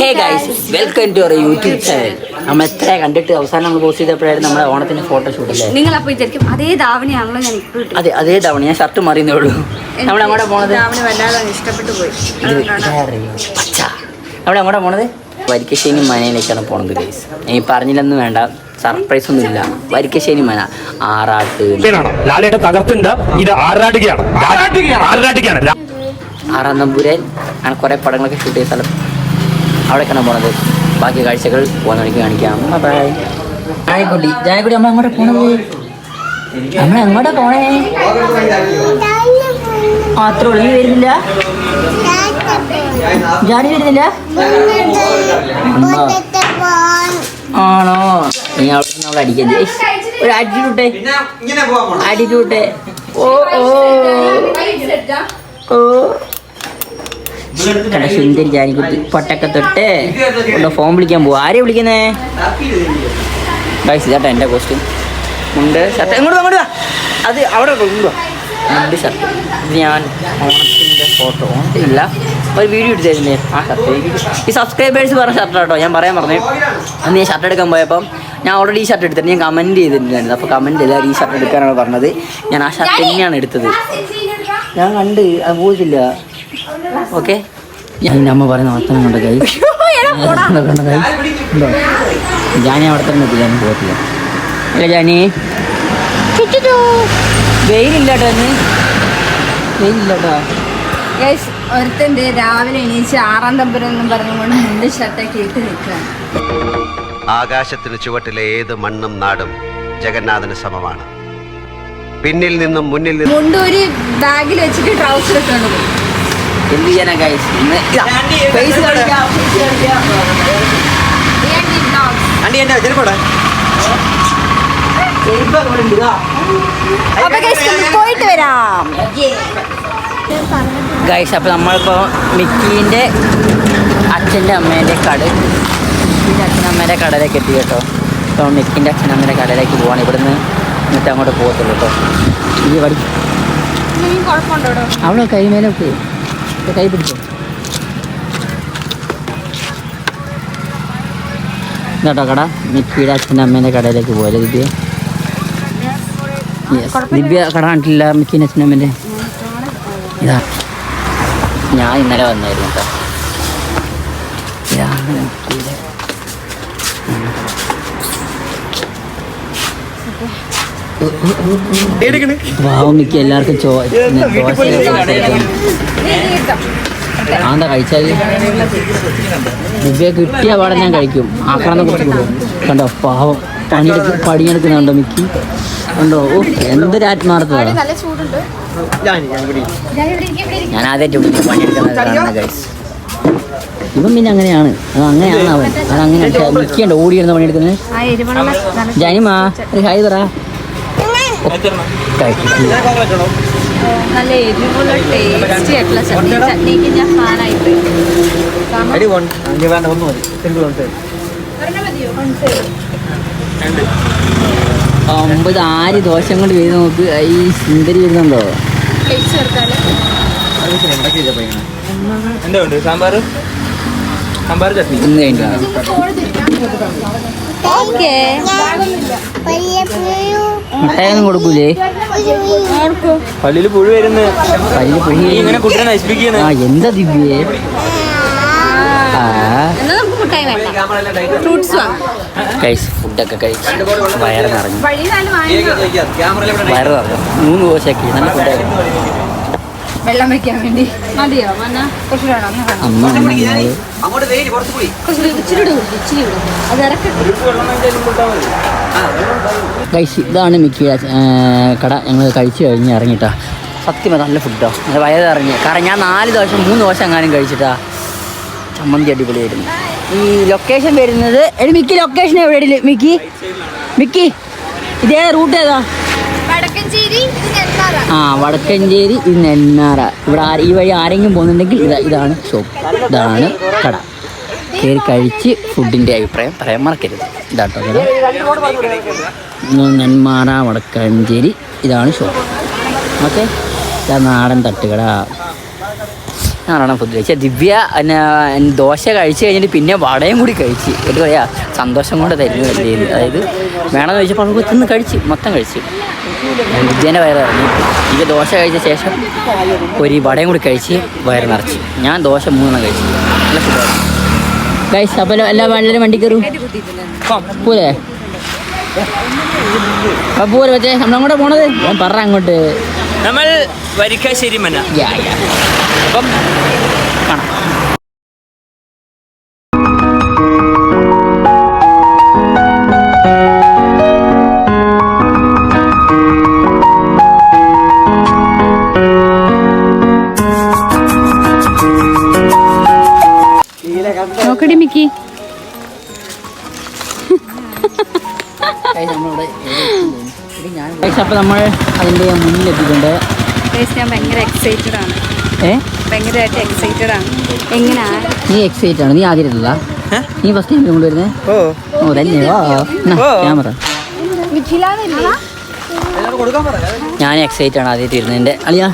Hey guys welcome to our YouTube channel നമ്മൾ എത്ര കണ്ടിട്ട് അവസാനം നമ്മൾ പോസ്റ്റ് ചെയ്തപ്പോഴായിരുന്നു നമ്മുടെ ഓണത്തിന് ഫോട്ടോഷൂട്ട് അല്ലേ? നിങ്ങൾ അപ്പോൾ വിചാരിക്കും അതേ ധാവണിയാണല്ലോ ഞാൻ ഇപ്പോൾ ഇട്ടത്. അതെ അതേ ധാവണി ഞാൻ ഷർട്ട് മാറിയതേ ഉള്ളൂ. നമ്മൾ അങ്ങോട്ട് പോണത്? ധാവണി വല്ലാതെ അങ്ങ് ഇഷ്ടപ്പെട്ടു പോയി. ഇത് പച്ച. നമ്മൾ അങ്ങോട്ട് പോണത്? വരിക്കശ്ശേരി മനയിലേക്കാണ് പോണത് ഗൈസ് ഇനി പറഞ്ഞില്ലെന്ന് വേണ്ട സർപ്രൈസ് ഒന്നും ഇല്ല. വരിക്കശ്ശേരി മന ആറാട്ട്. ാണ് ലാലേട്ട തകർത്തുണ്ട്. ഇത് ആറാടുകയാണ് ആറാടുകയാണ് ലാ- ആറാം നമ്പൂരൻ അങ്ങനെ കുറേ പടങ്ങളൊക്കെ ഷൂട്ട് ചെയ്ത സ്ഥലം അവിടേക്കാണ് പോണത്. ബാക്കി കാഴ്ചകൾ പോകുന്ന വഴിക്ക് കാണിക്കാം ബൈ ജാനക്കുട്ടി നമ്മൾ അങ്ങോട്ട് പോണത്? നമ്മൾ എങ്ങോട്ടാ പോണേ? ഉള്ളൂ നീ വരുന്നില്ല? ജാനി വരുന്നില്ല? ആണോ? നീ അവിടെ നമ്മൾ അടിക്കരുത്. ഏയ്, ഒരു ആറ്റിറ്റ്യൂട്ടെ ആറ്റിറ്റ്യൂട്ടെ ഓ ഓ. ഓ. കണ്ട സുന്ദരി തൊട്ട് കൊണ്ട് ഫോൺ വിളിക്കാൻ പോവാ. ആരെയാ വിളിക്കുന്നേ? ഗൈസ് ഇതാട്ടോ എന്റെ കോസ്റ്റ്യൂം മുണ്ട് ഷർട്ട്. എങ്ങോട്ട് അങ്ങോട്ടാ. അത് അവിടെ ഇട്ടോ, ഇങ്ങോട്ട് വാ. മുണ്ട് ഷർട്ട്. ഇത് ഞാൻ ഓണത്തിന്റെ ഫോട്ടോ ഓണത്തിനില്ല ഒരു വീഡിയോ എടുത്തായിരുന്നേ ആ ഷർട്ട് ഈ സബ്സ്ക്രൈബേഴ്സ് പറഞ്ഞ ഷർട്ട് കേട്ടോ ഞാൻ പറയാൻ പറഞ്ഞു അന്ന് ഞാൻ ഷർട്ട് എടുക്കാൻ പോയപ്പം ഞാൻ ഓൾറെഡി ഈ ഷർട്ട് എടുത്തിട്ട് ഞാൻ കമന്റ് ചെയ്തിട്ടുണ്ടായിരുന്നു. അപ്പോൾ കമന്റ് ചെയ്താൽ ഈ ഷർട്ട് എടുക്കാനാണ് പറഞ്ഞത്. ഞാൻ ആ ഷർട്ട് തന്നെയാണ് എടുത്തത്. ഞാൻ കണ്ട് അത് പോയിട്ടില്ല ഓക്കെ. ഞാൻ എന്റെ അമ്മ പറയുന്ന വർത്തനം കണ്ട കൈ കണ്ട കൈ ഉണ്ടോ? ജാനി അവിടെ തന്നെ എത്തി ഞാൻ പോകത്തില്ല. അല്ല ജാനി? വെയിലില്ലാട്ടോ അന്ന് വെയിലില്ലാട്ടോ. വെയിലില്ല കേട്ടോ Guys, രാവിലെ എണീച്ച് ആറാം തമ്പുരെന്നും പറഞ്ഞുകൊണ്ട് മുണ്ട് ഷർട്ടൊക്കെ ഇട്ട് നിൽക്കുകയാണ് ആകാശത്തിന് ചുവട്ടിലെ ഏത് മണ്ണും നാടും ജഗന്നാഥന് സമമാണ്. പിന്നിൽ നിന്നും മുന്നിൽ നിന്നും മുണ്ട് ഒരു ബാഗിൽ വെച്ചിട്ട് ട്രൗസർ ഇട്ടുകൊണ്ട് പോയി. എന്ത് ചെയ്യാനാ ഗൈസ് ഇന്ന് ഫേസ് അപ്പൊ guys, നമുക്ക് പോയിട്ട് വരാം. ഗൈസ് അപ്പോൾ നമ്മളിപ്പോൾ മിക്കീന്റെ അച്ഛന്റെ അമ്മേന്റെ കട മിക്കീന്റെ അച്ഛനമ്മേന്റെ കടയിലേക്ക് എത്തി കേട്ടോ. അപ്പോൾ മിക്കിന്റെ അച്ഛനമ്മേന്റെ കടയിലേക്ക് പോവാണ്. ഇവിടുന്ന് എന്നിട്ട് അങ്ങോട്ട് പോകത്തുള്ളൂ കേട്ടോ. ഈ വടി അവളോ കൈമേലൊക്കെ കൈ പിടിച്ചോ. ഇതാട്ടോ കട. നിപ്പിയുടെ അച്ഛന്റെ അമ്മേന്റെ കടയിലേക്ക് പോയാലോ ദിവ്യ. ദിവ്യ കട കണ്ടിട്ടില്ല മിക്കിന്റെ അച്ഛന്റെ അമ്മേന്റെ ഇതാ. ഞാൻ ഇന്നലെ വന്നായിരുന്നു കേട്ടോ ഇതാണ് മിക്കിയുടെ പാവം മിക്ക എല്ലാവർക്കും ആന്താ കഴിച്ചാൽ ദിവ്യ കിട്ടിയ പാടെ ഞാൻ കഴിക്കും. ആക്രാന്തം കുറച്ച് കണ്ടോ പാവം. പണിയെടുക്ക പണിയെടുക്കുന്നുണ്ടോ മിക്കി? ഉണ്ടോ ഓ എന്തൊരു ആത്മാർത്ഥത. നല്ല ചൂടുണ്ട്. ഞാൻ ആദ്യമായിട്ട് പണിയെടുക്കുന്നത് ഗൈസ് ഇവൻ പിന്നെ അങ്ങനെയാണ്. അത് അങ്ങനെയാണ് അവൻ. അത് അങ്ങനെ മിക്കുണ്ട് ഓടിയിരുന്ന പണിയെടുക്കുന്നത്. ജനിമാ ഒരു ഹായ്. നല്ല എരിവുള്ള ടേസ്റ്റി ആയിട്ടുള്ള ചട്നി. ചട്നിക്ക് ഞാൻ ഫാനായിട്ട് ഒമ്പത് ആര് ദോഷം കൊണ്ട് വരുന്ന നോക്ക്. ഈ സുന്ദരി വരുന്നുണ്ടോ? എന്താ സാമ്പാർ സാമ്പാർ ചട്ടി ഇന്ന് കഴിഞ്ഞാ ഓക്കേ. മുട്ടായൊന്നും കൊടുക്കൂലേ? പള്ളിയിൽ പുഴു വരുന്നു. പല്ല് പുഴു ഇങ്ങനെ കുട്ടിയെ നശിപ്പിക്കുന്നു. ആ എന്താ ദിവ്യേ? കഴിച്ച് ഫുഡൊക്കെ കഴിച്ച് വയറ് നിറഞ്ഞു. വയറ് നിറഞ്ഞു. മൂന്ന് ദോശയൊക്കെ നല്ല ഫുഡായിരുന്നു വെള്ളം വെക്കാൻ വേണ്ടി. മതിയോ? മന്ന കുറച്ച് വേണം കഴിച്ച് ഇതാണ് മിക്ക കട. ഞങ്ങൾ കഴിച്ചു കഴിഞ്ഞ് ഇറങ്ങിട്ടാ. സത്യം നല്ല ഫുഡാ നല്ല വയറ് ഇറങ്ങി കാരണം ഞാൻ നാല് ദോശ മൂന്ന് ദിവസം എങ്ങാനും കഴിച്ചിട്ടാ ചമ്മന്തി അടിപൊളിയായിരുന്നു. ഈ ലൊക്കേഷൻ വരുന്നത് എടി മിക്കി ലൊക്കേഷൻ എവിടെ മിക്കി മിക്കി ഇതേ റൂട്ട് ഏതാ? ആ വടക്കഞ്ചേരി ഇത് നെന്നാറ. ഇവിടെ ഈ വഴി ആരെങ്കിലും പോകുന്നുണ്ടെങ്കിൽ ഇതാ ഇതാണ് ഷോപ്പ് ഇതാണ് കട. കയറി കഴിച്ച് ഫുഡിന്റെ അഭിപ്രായം പറയാൻ മറക്കരുത്. ഇതാട്ടോ കട. നെന്മാറ വടക്കഞ്ചേരി ഇതാണ് ഷോപ്പ് ഓക്കെ നാടൻ തട്ടുകട. നാലെണ്ണം ഫുഡ് കഴിച്ചത്. ദിവ്യ എന്നെ ദോശ കഴിച്ച് കഴിഞ്ഞിട്ട് പിന്നെ വടയും കൂടി കഴിച്ച്. എന്താ പറയാ സന്തോഷം കൊണ്ട് തരുന്നു അതായത് വേണമെന്ന് ചോദിച്ചപ്പോൾ അവൾക്ക് തിന്ന് കഴിച്ച് മൊത്തം കഴിച്ച്. ദിവ്യേന്റെ വയറ് ഇറങ്ങി ഇത് ദോശ കഴിച്ച ശേഷം ഒരു വടയും കൂടി കഴിച്ച് വയറ് നിറച്ച്. ഞാൻ ദോശ മൂന്നെണ്ണം കഴിച്ചു. നല്ല ഫുഡായിരുന്നു ഗൈസ് അപ്പോൾ എല്ലാ എല്ലാവരും വണ്ടി കയറും. പോലെ പോലെ മറ്റേ നമ്മളങ്ങോട്ട് പോണത്? ഞാൻ പറ അങ്ങോട്ട്. നമ്മൾ വരിക്കാശ്ശേരി മന. യാ യാ അപ്പം കാണാം. നോക്കടി മിക്കി. അപ്പോൾ നമ്മൾ അതിന്റെ മുന്നിലെത്തിയിട്ടുണ്ട് ഞാൻ ഭയങ്കര എക്സൈറ്റഡ് ആണ്. ഏ? ഭയങ്കരമായിട്ട് എക്സൈറ്റഡ് ആണ്. എങ്ങനെയാ നീ എക്സൈറ്റഡ് ആണ്? നീ നീ ഫസ്റ്റ് ടൈം ഓ. ഓ തന്നെ വാ ക്യാമറ. ഞാൻ എക്സൈറ്റ് ആണ് ആദ്യമായിട്ട് വരുന്നത് എന്റെ അളിയ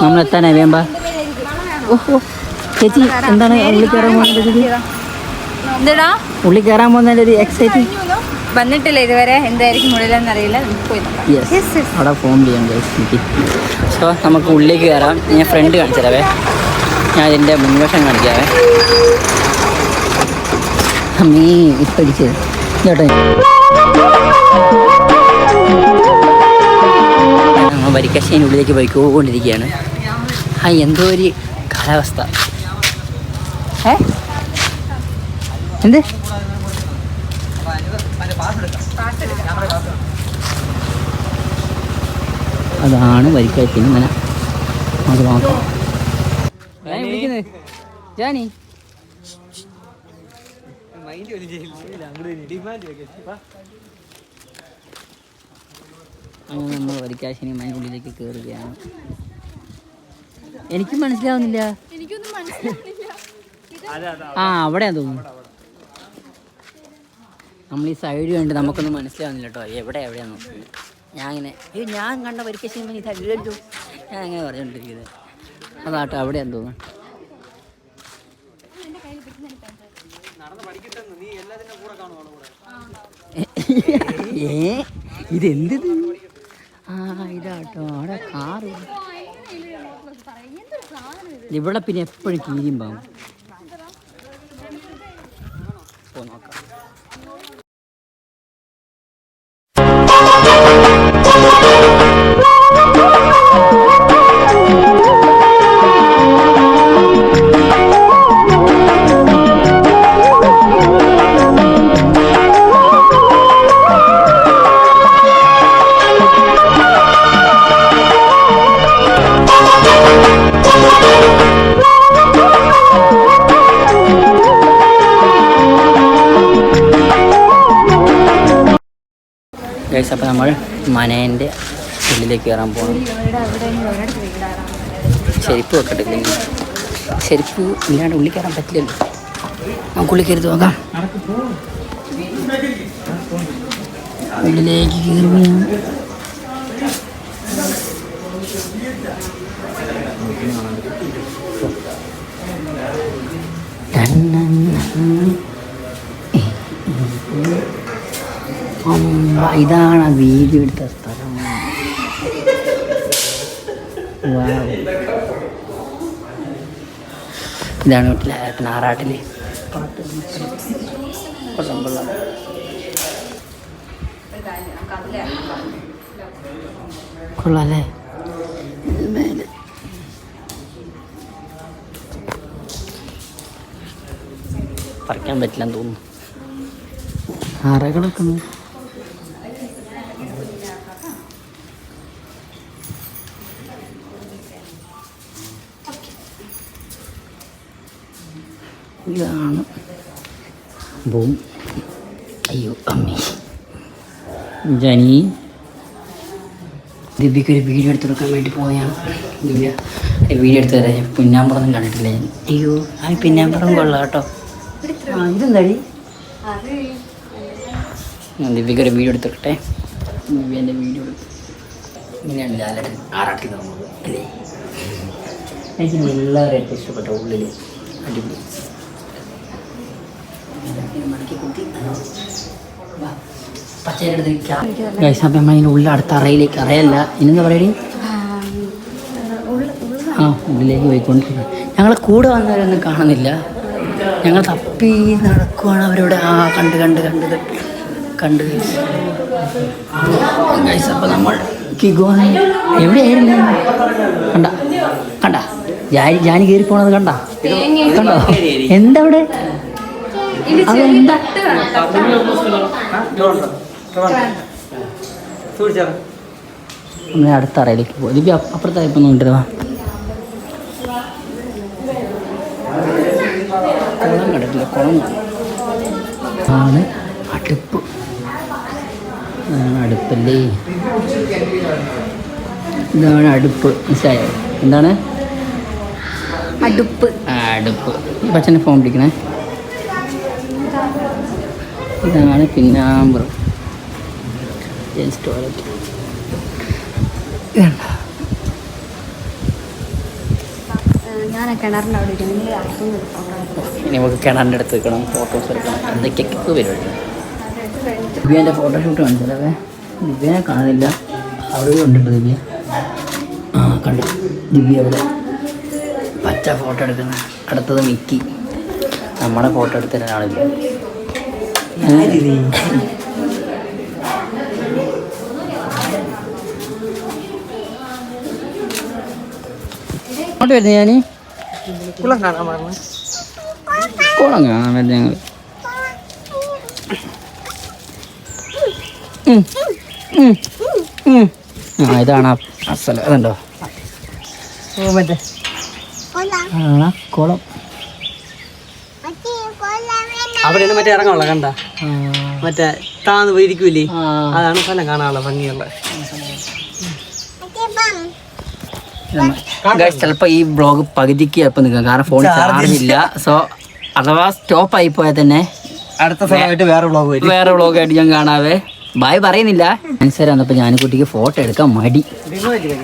നമ്മൾ എത്താനായി വേമ്പ ഓഹോ ചേച്ചി എന്താണ് ഉള്ളിൽ കയറാൻ പോകുന്നത് ഉള്ളിൽ കയറാൻ പോകുന്നതിന്റെ ഒരു എക്സൈറ്റ് വന്നിട്ടില്ല ഇതുവരെ. എന്തായിരിക്കും ഉള്ളിലെന്ന് അറിയില്ല നമുക്ക് പോയി നോക്കാം. അവിടെ ഫോൺ ചെയ്യാം സോ നമുക്ക് ഉള്ളിലേക്ക് കയറാം. ഞാൻ ഫ്രണ്ട് കാണിച്ചു തരാവേ ഞാൻ ഇതിന്റെ മുൻവശം കാണിക്കാവേ. അമ്മീ ഇപ്പടിച്ചത് കേട്ടോ നമ്മൾ വരിക്കശ്ശേരി ഉള്ളിലേക്ക് പോയിക്കൊണ്ടിരിക്കുകയാണ്. ആ എന്തോ ഒരു കാലാവസ്ഥ. ഏ? എന്ത്? അതാണ് വരിക്കയത്തിന് ഇങ്ങനെ അത് നോക്കാം വിളിക്കുന്നത് ജാനി. അങ്ങനെ നമ്മൾ വരിക്കാശിനി മൈനുള്ളിലേക്ക് കയറുകയാണ് എനിക്കും മനസ്സിലാവുന്നില്ല. ആ അവിടെയാ തോന്നുന്നു. നമ്മൾ ഈ സൈഡ് കണ്ട് നമുക്കൊന്നും മനസ്സിലാവുന്നില്ല കേട്ടോ എവിടെ എവിടെയാണ് നോക്കുന്നത്? ഞാൻ ഇങ്ങനെ ഈ ഞാൻ കണ്ട വരിക്കാശ്ശേരി മന ഇതല്ലല്ലോ. ഞാൻ അങ്ങനെ പറഞ്ഞുകൊണ്ടിരിക്കുന്നത് അതാട്ടോ അവിടെ തോന്നുന്നു. ഏ ഇതെന്ത് ആ ഇതാട്ടോ. അവിടെ കാറ്. ഇവിടെ പിന്നെ എപ്പോഴും കീരിയും ഗൈസ് അപ്പോൾ നമ്മൾ മനേന്റെ ഉള്ളിലേക്ക് കയറാൻ പോകണം ചെരുപ്പ് വെക്കട്ടെ ഇല്ലെങ്കിൽ ചെരുപ്പ് ഇല്ലാണ്ട് ഉള്ളിൽ കയറാൻ പറ്റില്ലല്ലോ. നമുക്ക് ഉള്ളിൽ കയറി നോക്കാം. ഉള്ളിലേക്ക് കയറി അമ്മ, ഇതാണ് വീതി എടുത്ത സ്ഥലം. ഇതാണ് ആറാട്ടിൽ പാട്ട്. പറിക്കാൻ പറ്റില്ലെന്ന് തോന്നുന്നു. അറകളൊക്കെ നോക്ക്. ഇതാണ് ബൂം അയ്യോ അമ്മേ ജനി ദിവ്യക്ക് ഒരു വീഡിയോ എടുത്ത് കൊടുക്കാൻ വേണ്ടി പോയാണ്. ദിവ്യ വീഡിയോ എടുത്ത് തരാം ഞാൻ പിന്നാമ്പുറം കണ്ടിട്ടില്ല ഞാൻ. അയ്യോ ആ പിന്നാമ്പുറം കൊള്ളാം കേട്ടോ. ആ ഇതെന്താടി? ദിവ്യക്ക് ഒരു വീഡിയോ എടുത്തിട്ടെ ദിവ്യന്റെ വീഡിയോ എടുത്തു ഇങ്ങനെയാണ് ലാലടൻ ആറാട്ടി നോക്കുന്നത് അല്ലേ? എനിക്ക് എല്ലാവരും ഏറ്റവും ഇഷ്ടപ്പെട്ട ഉള്ളിൽ അടിപൊളി. അപ്പം നമ്മൾ അതിന്റെ ഉള്ള അടുത്ത അറയിലേക്ക് അറയല്ല. ഇനെന്താ പറയടി? ആ ഉള്ളിലേക്ക് പോയിക്കൊണ്ടിരിക്കുക ഞങ്ങൾ കൂടെ വന്നവരൊന്നും കാണുന്നില്ല. ഞങ്ങൾ തപ്പി നടക്കുവാണ് അവരോട് ആ കണ്ട് കണ്ട് കണ്ട് കണ്ട് ഗൈസ് അപ്പം നമ്മൾ കിഗോ എവിടെയായിരുന്നു? കണ്ട കണ്ട. ജാനി ജാനി കയറി പോണത് കണ്ട. കണ്ടോ? എന്താ അവിടെ ഇത് ചെറിയ അതെന്താ? നമ്മൾ അടുത്ത അറയിലേക്ക് പോകും ദിവ്യ അപ്പ- അപ്പുറത്തായി വാ. കുളം കിടക്കില്ല കുളം ആണ് അടുപ്പ്. ഇതാണ് അടുപ്പല്ലേ? ഇതാണ് അടുപ്പ്. മനസ്സിലായോ? എന്താണ്? അടുപ്പ്. അടുപ്പ്. ഈ പച്ചനെ ഫോൺ പിടിക്കണേ ഇതാണ് പിന്നാമ്പുറം. ജെൻസ് ടോയ്ലറ്റ് നമുക്ക് കിണറിന്റെ അടുത്ത് വെക്കണം ഫോട്ടോസ് എടുക്കണം. എന്തൊക്കെയൊക്കെ പരിപാടി. ദിവ്യേന്റെ ഫോട്ടോഷൂട്ട് കാണിച്ചല്ലേ ദിവ്യനെ കാണുന്നില്ല. അവിടെ ഉണ്ടല്ലോ ദിവ്യ? ആ കണ്ടു. ദിവ്യ അവിടെ പച്ച ഫോട്ടോ എടുക്കുന്ന അടുത്തത് മിക്കി. നമ്മുടെ ഫോട്ടോ എടുത്ത ഒരാളില്ല അങ്ങോട്ട് വരുന്നത് ഞാൻ കുളം കാണാൻ വരുന്നത് ഞങ്ങൾ ആ ഇതാണ് അസല അതുണ്ടോ ആ കുളം. അവിടെയാണ് മറ്റേ ഇറങ്ങാനുള്ള കണ്ട? മറ്റേ താന്ന് പോയിരിക്കൂലേ. അതാണ് സ്ഥലം കാണാനുള്ള ഭംഗിയുള്ള. ചിലപ്പോ ഈ ബ്ലോഗ് പകുതിക്ക് ചിലപ്പോൾ നിൽക്കാം. കാരണം ഫോൺ ചാർജ് ഇല്ല. സോ അഥവാ സ്റ്റോപ്പ് ആയി പോയാൽ തന്നെ അടുത്ത സമയമായിട്ട് വേറെ ബ്ലോഗ് വേറെ ബ്ലോഗ് ആയിട്ട് ഞാൻ കാണാവേ. ബായ് പറയുന്നില്ല. ആൻസർ വന്നപ്പോൾ ഞാനിക്കുട്ടിക്ക് ഫോട്ടോ എടുക്കാൻ മടി.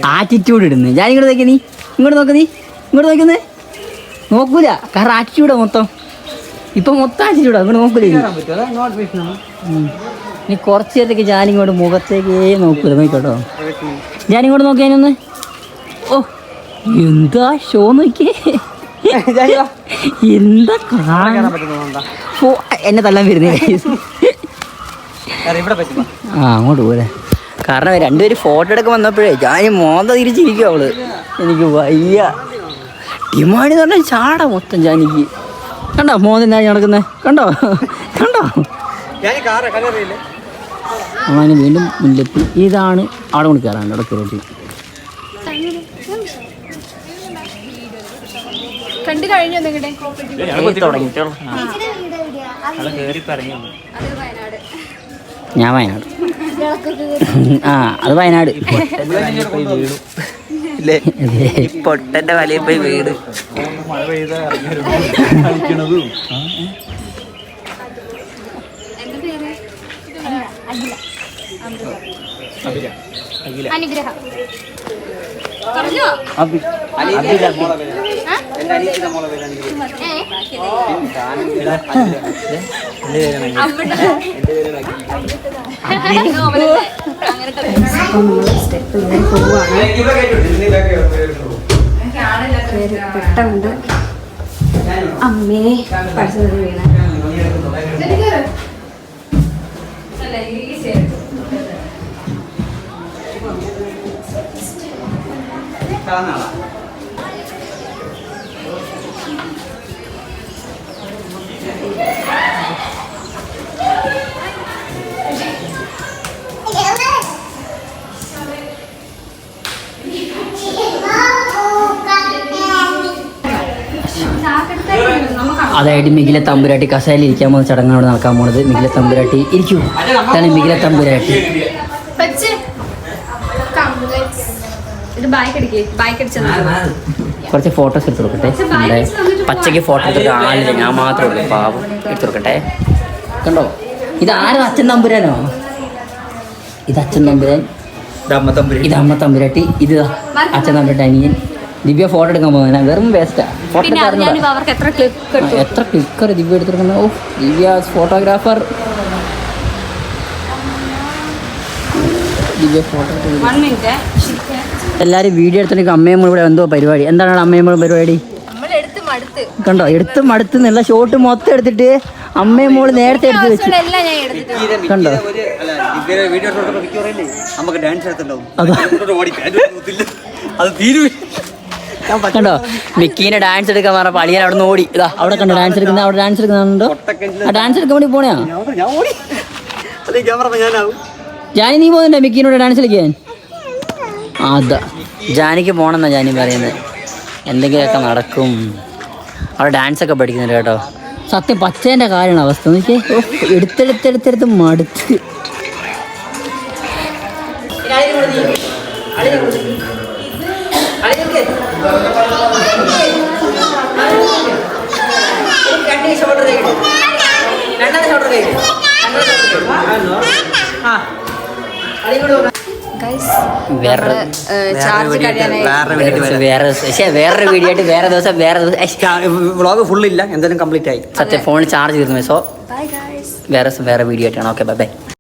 ആറ്റിറ്റ്യൂഡ് ഇടുന്നു. ഞാൻ ഇങ്ങോട്ട് നോക്കി നീ. ഇങ്ങോട്ട് നോക്ക് നീ. ഇങ്ങോട്ട് നോക്കുന്നേ നോക്കൂല. കാരണം ആറ്റിറ്റ്യൂഡാ മൊത്തം. ഇപ്പൊ മൊത്തം ആറ്റിറ്റ്യൂഡാ ഇങ്ങോട്ട് നോക്കൂല ഇനി. ഉം. ഇനി കുറച്ച് നേരത്തേക്ക് ഞാനിങ്ങോട്ട് മുഖത്തേക്കേ നോക്കൂല നോക്കട്ടോ ഞാനിങ്ങോട്ട് നോക്കിയാനൊന്ന് ഓ എന്താ ഷോ നോക്കിയേ എന്താ ഫോ എന്നെ തല്ലാൻ വരുന്നേ. ആ അങ്ങോട്ട് പോലെ കാരണം രണ്ടുപേരും ഫോട്ടോ എടുക്കാൻ വന്നപ്പോഴേ ഞാൻ മോന്ത തിരിച്ചിരിക്കും അവൾ. എനിക്ക് വയ്യ. ഡിമാൻഡ് എന്ന് പറഞ്ഞാൽ ചാട മൊത്തം ജാനിക്ക്. കണ്ടോ മോൻ എന്നാ നടക്കുന്നത് കണ്ടോ? കണ്ടോ? അങ്ങനെ വീണ്ടും മുന്നിലെത്തി. ഇതാണ് അവിടെ കൊണ്ട് കയറാൻ അവിടെ കയറിയിട്ട് കണ്ടു കഴിഞ്ഞോ നിങ്ങളുടെ തുടങ്ങിയിട്ടുള്ളൂ അത് വയനാട്. ഞാൻ വയനാട് ആ അത് വയനാട്. പൊട്ടന്റെ വലയിൽ പോയി വീട്. എന്താ പെയ്ത കളിക്കണതും അനുഗ്രഹം? അവിടെ. അങ്ങനത്തെ പെട്ടുണ്ട് അമ്മേ പഠിച്ചത് വീണ. അതായത് മികിലെ തമ്പുരാട്ടി കസേരയിൽ ഇരിക്കാൻ പോകുന്ന ചടങ്ങാണ് നടക്കാൻ പോണത്. മികിലെ തമ്പുരാട്ടി ഇരിക്കൂ. അതാണ് മികിലെ തമ്പുരാട്ടി. കുറച്ച് ഫോട്ടോസ് എടുത്തു കൊടുക്കട്ടെ. നമ്മുടെ പച്ചയ്ക്ക് ഫോട്ടോ എടുത്തിട്ട് ആളില്ല. ഞാൻ മാത്രമേ ഉള്ളൂ. പാവം. എടുത്തു കൊടുക്കട്ടെ. കണ്ടോ? ഇത് ആരും? അച്ഛൻ തമ്പുരാനോ? ഇത് അച്ഛൻ തമ്പുരാൻ. ഇത് അമ്മ തമ്പുരാട്ടി. ഇത് അച്ഛൻ തമ്പുരാട്ടി അനിയൻ. ദിവ്യ ഫോട്ടോ എടുക്കാൻ പോകുന്ന വെറും വേസ്റ്റാ പിന്നെ അത് ഞാനിപ്പോ അവർക്ക് എത്ര ക്ലിക്ക് എത്ര ക്ലിക്കർ ദിവ്യ എടുത്തിരിക്കുന്നത് ഓ Divya photographer Divya photo one minute എല്ലാവരും വീഡിയോ എടുത്തിട്ട് അമ്മയും ഇവിടെ എന്തോ പരിപാടി എന്താണ് അമ്മയും പരിപാടി നമ്മൾ എടുത്ത് മടുത്ത് കണ്ടോ എടുത്ത് മടുത്ത് നല്ല ഷോട്ട് മൊത്തം എടുത്തിട്ട് അമ്മയും മോൾ നേരത്തെ എടുത്ത് വെച്ചു എല്ലാം ഞാൻ എടുത്തിട്ടുണ്ട് കണ്ടോ നമുക്ക് ഡാൻസ് എടുത്തുണ്ടാവും അതാ. ഓടി അത് തീരുവേ കണ്ടോ? മിക്കീനെ ഡാൻസ് എടുക്കാൻ പറഞ്ഞ അളിയൻ അവിടെ നിന്ന് ഓടി. ഇതാ അവിടെ കണ്ടോ ഡാൻസ് എടുക്കുന്ന? അവിടെ ഡാൻസ് എടുക്കുന്നുണ്ടോ ആ ഡാൻസ് എടുക്കാൻ വേണ്ടി പോണയാ? ഞാൻ ഓടി അല്ലെ ക്യാമറ ഞാനാവും. ജാനി നീ പോകുന്നുണ്ടോ മിക്കീനോട് ഡാൻസ് കളിക്കാൻ? അതാ. ജാനിക്ക് പോണെന്നാ ജാനി പറയുന്നത് എന്തെങ്കിലുമൊക്കെ നടക്കും. അവിടെ ഡാൻസ് ഒക്കെ പഠിക്കുന്നുണ്ട് കേട്ടോ. സത്യം പച്ചേന്റെ കാര്യമാണ് അവസ്ഥ. നോക്കിയേ. ഓ, എടുത്തെടുത്തെടുത്തെടുത്ത് മടുത്ത്. വേറെ ചാർജ് കഴിയാനായി. വേറെ വേണ്ടിട്ട് വരാം. വേറെ വേറൊരു വീഡിയോ ആയിട്ട് വേറെ ദിവസം വേറെ വ്ളോഗ് ഫുള്ളില്ല എന്തായാലും കംപ്ലീറ്റ് ആയി. സത്യം ഫോൺ ചാർജ് തീർന്നു സോ വേറെ ദിവസം വേറെ വീഡിയോ ആയിട്ടാണ്. Okay bye bye